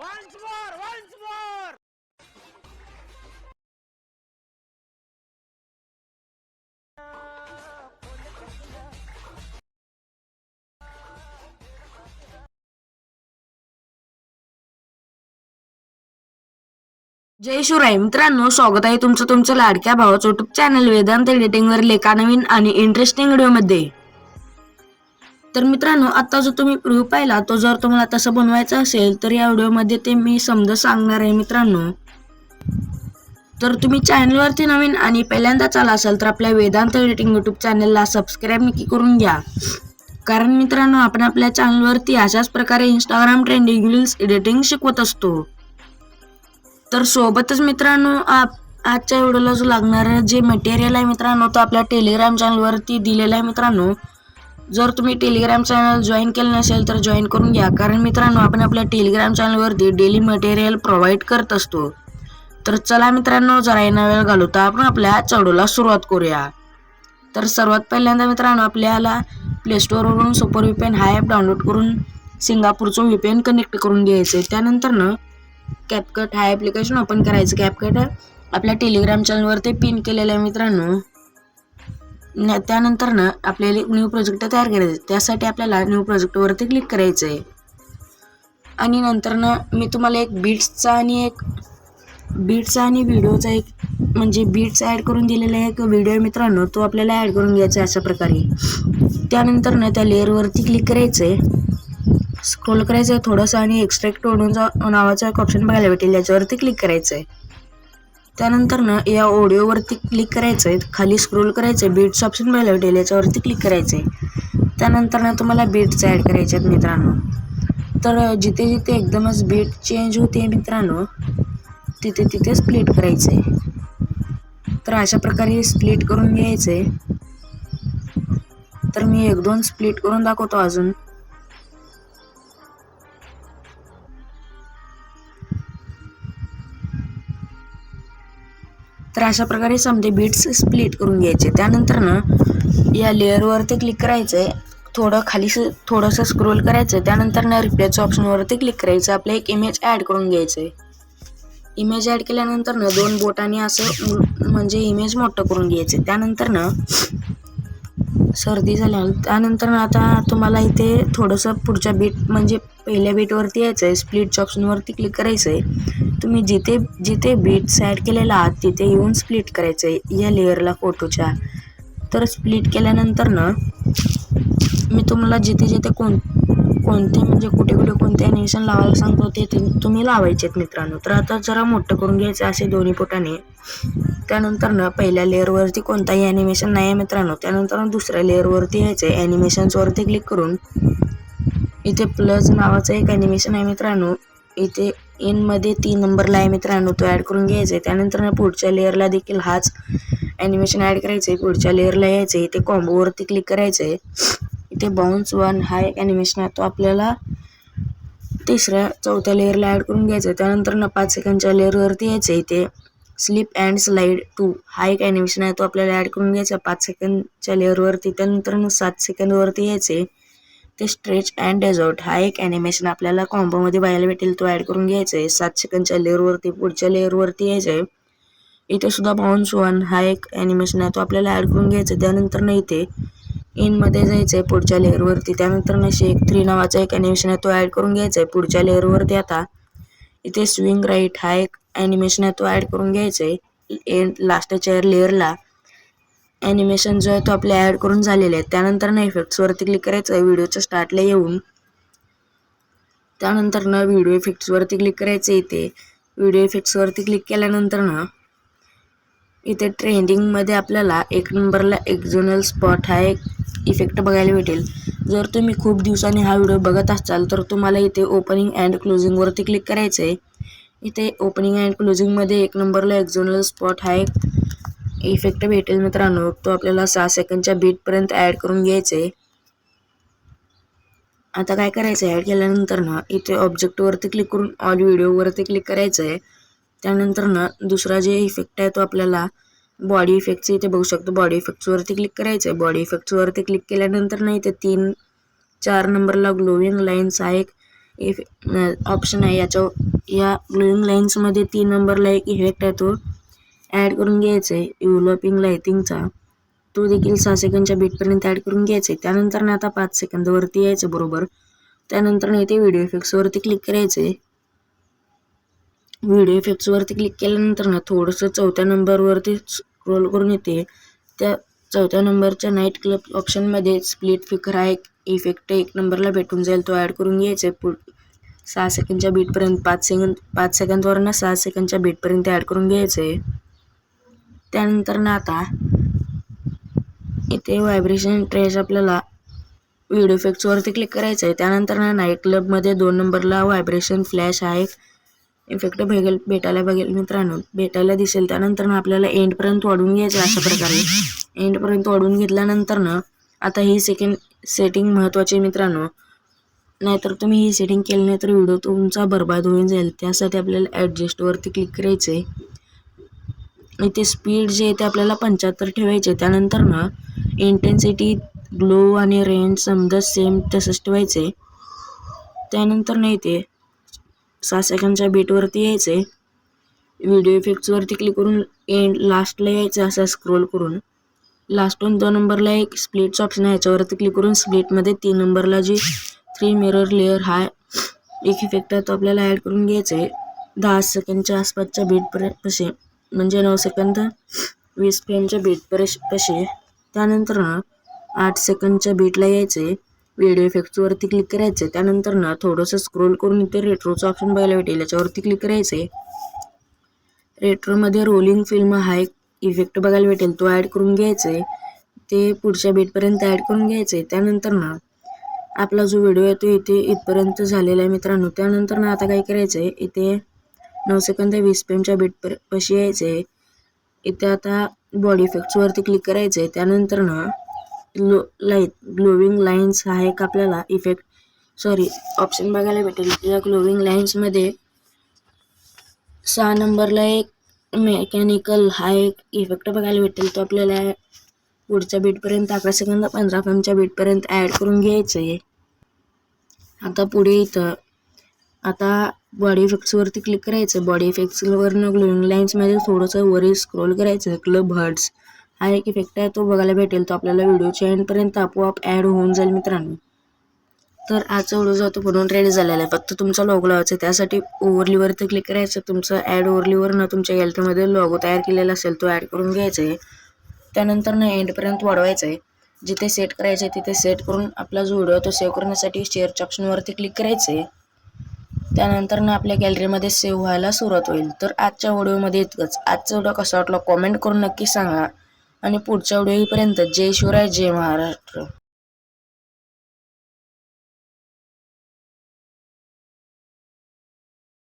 Once more, once more. जय शिवराय मित्रांनो स्वागत आहे तुमचं तुमच्या लाडक्या भावाचं युट्यूब चॅनल वेदांत एडिटिंगवर लेखा नवीन आणि इंटरेस्टिंग व्हिडिओमध्ये तर मित्रांनो आता जो तुम्ही व्हिडिओ पाहिला तो जर तुम्हाला तसं बनवायचा असेल तर या व्हिडिओमध्ये ते मी समजा सांगणार आहे मित्रांनो. तर तुम्ही चॅनलवरती नवीन आणि पहिल्यांदाच आला असाल तर आपल्या वेदांत एडिटिंग युट्यूब चॅनलला सबस्क्राईब नक्की करून घ्या. कारण मित्रांनो आपण आपल्या चॅनलवरती अशाच प्रकारे इंस्टाग्राम ट्रेंडिंग रील्स एडिटिंग शिकवत असतो. तर सोबतच मित्रांनो आप आजच्या व्हिडिओला जो लागणारं जे मटेरियल आहे मित्रांनो तो आपल्या टेलिग्राम चॅनलवरती दिलेला आहे मित्रांनो. जर तुम्ही टेलिग्राम चॅनल जॉईन केलं नसेल तर जॉईन करून घ्या. कारण मित्रांनो आपण आपल्या टेलिग्राम चॅनलवरती डेली मटेरियल प्रोव्हाइड करत असतो. तर चला मित्रांनो जरा येणा वेळ घालवता आपण आपल्या चढूला सुरुवात करूया. तर सर्वात पहिल्यांदा मित्रांनो आपल्याला प्ले स्टोअरवरून सुपर व्हीपीएन हा ॲप डाउनलोड करून सिंगापूरचं व्हीपीएन कनेक्ट करून घ्यायचं आहे. त्यानंतरनं कॅपकट हा ॲप्लिकेशन ओपन करायचं. कॅपकट आपल्या टेलिग्राम चॅनलवरती पिन केलेलं आहे मित्रांनो. त्यानंतर ना आपल्याला एक न्यू प्रोजेक्ट तयार करायचं त्यासाठी आपल्याला न्यू प्रोजेक्टवरती क्लिक करायचं आहे आणि नंतर ना मी तुम्हाला एक बीट्सचा आणि एक बीट्सचा आणि व्हिडिओचा एक म्हणजे बीट्स ॲड करून दिलेला एक व्हिडिओ मित्रांनो तो आपल्याला ॲड करून घ्यायचा अशा प्रकारे. त्यानंतर ना त्या लेअरवरती क्लिक करायचं आहे स्क्रोल करायचं आहे थोडंसं आणि एक्स्ट्रॅक्ट ओढूनचा नावाचा एक ऑप्शन बघायला भेटेल याच्यावरती क्लिक करायचं आहे त्यानंतर ना या ऑडिओवरती क्लिक करायचं आहे खाली स्क्रोल करायचं आहे बीट्स ऑप्शन बघायला भेटेल याच्यावरती क्लिक करायचं आहे त्यानंतर ना तुम्हाला बीट्स ॲड करायचे आहेत मित्रांनो. तर जिथे जिथे एकदमच बीट चेंज होते मित्रांनो तिथे तिथे स्प्लिट करायचं आहे तर अशा प्रकारे स्प्लिट करून घ्यायचं आहे तर मी एक दोन स्प्लिट करून दाखवतो अजून. अशा प्रकारे समजे बीट्स स्प्लिट करून घ्यायचे. त्यानंतर ना या लेअरवरती क्लिक करायचं आहे थोडं खाली स- थोडंसं स्क्रोल करायचं त्यानंतर ना रिप्लेच्या ऑप्शनवरती क्लिक करायचं. आपलं एक इमेज ॲड करून घ्यायचं आहे इमेज ॲड केल्यानंतर ना दोन बोटाने असं म्हणजे इमेज मोठं करून घ्यायचं. त्यानंतर ना सर्दी झाल्या. त्यानंतर ना आता तुम्हाला इथे थोडंसं पुढच्या बीट म्हणजे पहिल्या बीटवरती यायचं आहे स्प्लिटच्या ऑप्शनवरती क्लिक करायचं आहे तुम्ही जिथे जिथे बीट्स ॲड केलेला आहात तिथे येऊन स्प्लिट करायचं आहे या लेअरला फोटोच्या तर स्प्लिट केल्यानंतर ना मी तुम्हाला जिथे जिथे कोण कोणते म्हणजे कुठे कुठे कोणते ॲनिमेशन लावायला सांगतो ते ते तुम्ही लावायचे आहेत मित्रांनो. तर आता जरा मोठं करून घ्यायचं असे दोन्ही पोटाने. त्यानंतर ना पहिल्या लेअरवरती कोणताही ॲनिमेशन नाही आहे मित्रांनो. त्यानंतर दुसऱ्या लेअरवरती यायचं आहे ॲनिमेशन्सवरती क्लिक करून इथे प्लस नावाचं एक ॲनिमेशन आहे मित्रांनो. इथे इनमध्ये तीन नंबरला आहे मित्रांनो तो ॲड करून घ्यायचा आहे. त्यानंतर पुढच्या लेअरला देखील हाच ॲनिमेशन ॲड करायचं आहे. पुढच्या लेअरला यायचं आहे. इथे कॉम्बोवरती क्लिक करायचं आहे. इथे बाउन्स वन हा एक ॲनिमेशन आहे. तो आपल्याला तिसऱ्या चौथ्या लेअरला ॲड करून घ्यायचं आहे. त्यानंतर ना पाच सेकंडच्या लेअरवरती यायचं आहे. इथे स्लिप अँड स्लाईड टू हा एक ॲनिमेशन आहे. तो आपल्याला ॲड करून घ्यायचा आहे. पाच सेकंडच्या लेअरवरती त्यानंतर ना सात यायचं यायचे ते स्ट्रेच अँड डेझर्ट. हा एक ॲनिमेशन आपल्याला कॉम्बोमध्ये बघायला भेटेल. तो ॲड करून घ्यायचा आहे सात सेकंडच्या लेअरवरती पुढच्या लेअरवरती यायचं आहे इथे सुद्धा बाउन्स वन हा एक ॲनिमेशन आहे. तो आपल्याला ॲड करून घ्यायचा आहे त्यानंतर ना इथे इनमध्ये जायचं आहे पुढच्या लेअरवरती त्यानंतर ना शेक थ्री नावाचा एक ॲनिमेशन आहे. तो ॲड करून घ्यायचा आहे पुढच्या लेअरवरती आता इथे स्विंग राईट हा एक ॲनिमेशन आहे. तो ॲड करून घ्यायचा आहे एंड लास्टच्या लेअरला ॲनिमेशन जो आहे तो आपले ॲड करून झालेले आहे त्यानंतर ना इफेक्ट्सवरती क्लिक करायचं आहे व्हिडिओच्या स्टार्टला येऊन. त्यानंतर ना व्हिडिओ इफेक्ट्सवरती क्लिक करायचं आहे इथे व्हिडिओ इफेक्ट्सवरती क्लिक केल्यानंतर ना इथे ट्रेंडिंगमध्ये आपल्याला एक नंबरला एक्झोनल स्पॉट हा एक इफेक्ट बघायला भेटेल. जर तुम्ही खूप दिवसांनी हा व्हिडिओ बघत असाल तर तुम्हाला इथे ओपनिंग अँड क्लोजिंगवरती क्लिक करायचं आहे इथे ओपनिंग अँड क्लोजिंगमध्ये एक नंबरला एक्झोनल स्पॉट हा एक इफेक्ट भेटेल मित्रांनो. तो आपल्याला सहा सेकंडच्या बीटपर्यंत ॲड करून घ्यायचं आहे आता काय करायचं आहे ॲड केल्यानंतर ना इथे ऑब्जेक्टवरती क्लिक करून ऑल व्हिडिओवरती क्लिक करायचं आहे त्यानंतर ना दुसरा जे इफेक्ट आहे तो आपल्याला बॉडी इफेक्टचं इथे बघू शकतो. बॉडी इफेक्ट्सवरती क्लिक करायचं आहे बॉडी इफेक्ट्सवरती क्लिक केल्यानंतर ना इथे तीन चार नंबरला ग्लोविंग लाईन्स हा एक इफ ऑप्शन आहे. याच्या या ग्लोईंग लाईन्समध्ये तीन नंबरला एक इफेक्ट आहे तो. ॲड करून घ्यायचं. आहे युलोपिंग लायटिंगचा तो देखील सहा सेकंडच्या बीटपर्यंत ॲड करून घ्यायचा. आहे त्यानंतर ना आता पाच सेकंदवरती यायचं बरोबर. त्यानंतर ना इथे व्हिडिओ इफेक्ट्सवरती क्लिक करायचं. आहे व्हिडिओ इफेक्ट्सवरती क्लिक केल्यानंतर ना थोडंसं चौथ्या नंबरवरती स्क्रोल करून येते. त्या चौथ्या नंबरच्या नाईट क्लब ऑप्शनमध्ये स्प्लिट फिकर हा एक इफेक्ट एक नंबरला भेटून जाईल. तो ॲड करून घ्यायचा. आहे पुढ सहा सेकंडच्या बीटपर्यंत पाच सेकंद पाच सेकंदवरनं सहा सेकंडच्या बीटपर्यंत ॲड करून घ्यायचं. आहे त्यानंतर ना आता इथे व्हायब्रेशन ट्रेस आपल्याला व्हिडिओ इफेक्ट्सवरती क्लिक करायचं आहे. त्यानंतर ना नाईट क्लबमध्ये दोन नंबरला व्हायब्रेशन फ्लॅश हा एक इफेक्ट भेगेल भेटायला बघेल मित्रांनो. भेटायला दिसेल. त्यानंतर ना आपल्याला एंडपर्यंत वाढवून घ्यायचं अशा प्रकारे. एंडपर्यंत वाढून घेतल्यानंतर ना आता ही सेकंड सेटिंग महत्त्वाची आहे मित्रांनो. नाहीतर तुम्ही ही सेटिंग केली नाही तर व्हिडिओ तुमचा बरबाद होऊन जाईल. त्यासाठी आपल्याला ॲडजस्टवरती क्लिक करायचं आहे इथे स्पीड जे आहे ते आपल्याला पंच्याहत्तर ठेवायचे. त्यानंतर ना इंटेन्सिटी ग्लो आणि रेंज समजा सेम तसंच ठेवायचं. आहे त्यानंतर ना इथे सहा सेकंडच्या बीटवरती यायचे. व्हिडिओ इफेक्ट्सवरती क्लिक करून एंड लास्टला यायचं असं स्क्रोल करून. लास्टून दोन नंबरला एक स्प्लिटचं ऑप्शन आहे. याच्यावरती क्लिक करून स्प्लिटमध्ये तीन नंबरला जी थ्री मिरर लेअर हा एक इफेक्ट आहे तो आपल्याला ॲड करून घ्यायचा. आहे दहा सेकंडच्या आसपासच्या बीटपर्यंत पशी. म्हणजे नऊ सेकंद वीस फ्रेमच्या बीटपर्यंत पशी. त्यानंतर ना आठ सेकंडच्या बीटला यायचे. व्हिडिओ इफेक्ट्सवरती क्लिक करायचे. त्यानंतर ना थोडंसं स्क्रोल करून इथे रेट्रोचं ऑप्शन बघायला भेटेल. याच्यावरती क्लिक करायचे. रेट्रोमध्ये रोलिंग फिल्म हा एक इफेक्ट बघायला भेटेल. तो ॲड करून घ्यायचे. ते पुढच्या बीटपर्यंत ॲड करून घ्यायचे. त्यानंतर ना आपला जो व्हिडिओ आहे तो इथे इथपर्यंत झालेला आहे मित्रांनो. त्यानंतर ना आता काय करायचं आहे इथे नऊ सेकंद वीस पेमच्या बीट पशी यायचं. आहे इथे आता बॉडी इफेक्ट्सवरती क्लिक करायचं. आहे त्यानंतर ना ग्लो लाइट ग्लोविंग लाईन्स हा एक आपल्याला इफेक्ट सॉरी ऑप्शन बघायला भेटेल. या ग्लोविंग लाईन्समध्ये सहा नंबरला एक मेकॅनिकल हा एक इफेक्ट बघायला भेटेल. तो आपल्याला पुढच्या बीटपर्यंत अकरा सेकंद पंधरा फेमच्या बीटपर्यंत ॲड करून घ्यायचं. आहे आता पुढे इथं आता बॉडी इफेक्ट्सवरती क्लिक करायचं. बॉडी इफेक्ट्सवरनं ग्लोईंग लाईन्समध्ये थोडंसं वरी स्क्रोल करायचं. क्लब हर्ट्स हा एक इफेक्ट आहे तो बघायला भेटेल. तो आपल्याला व्हिडिओच्या एंडपर्यंत आपोआप ॲड होऊन जाईल मित्रांनो. तर आजचा व्हिडिओ जो तो बनवून रेडी झालेला आहे. फक्त तुमचा लॉग लावायचा आहे. त्यासाठी ओव्हरलीवरती क्लिक करायचं. तुमचं ॲड ओव्हरलीवरनं तुमच्या गॅलरीमध्ये लॉगो तयार केलेला असेल तो ॲड करून घ्यायचा आहे. त्यानंतर ना एंडपर्यंत वाढवायचं आहे. जिथे सेट करायचं आहे तिथे सेट करून आपला जो व्हिडिओ तो सेव्ह करण्यासाठी शेअरच्या ऑप्शनवरती क्लिक करायचं आहे. त्यानंतर ना आपल्या गॅलरीमध्ये सेव्ह व्हायला सुरुवात होईल. तर आजच्या व्हिडिओमध्ये इतकंच. आजचा व्हिडिओ कसा वाटला कॉमेंट करून नक्की सांगा. आणि पुढच्या व्हिडिओपर्यंत जय शिवराय जय महाराष्ट्र.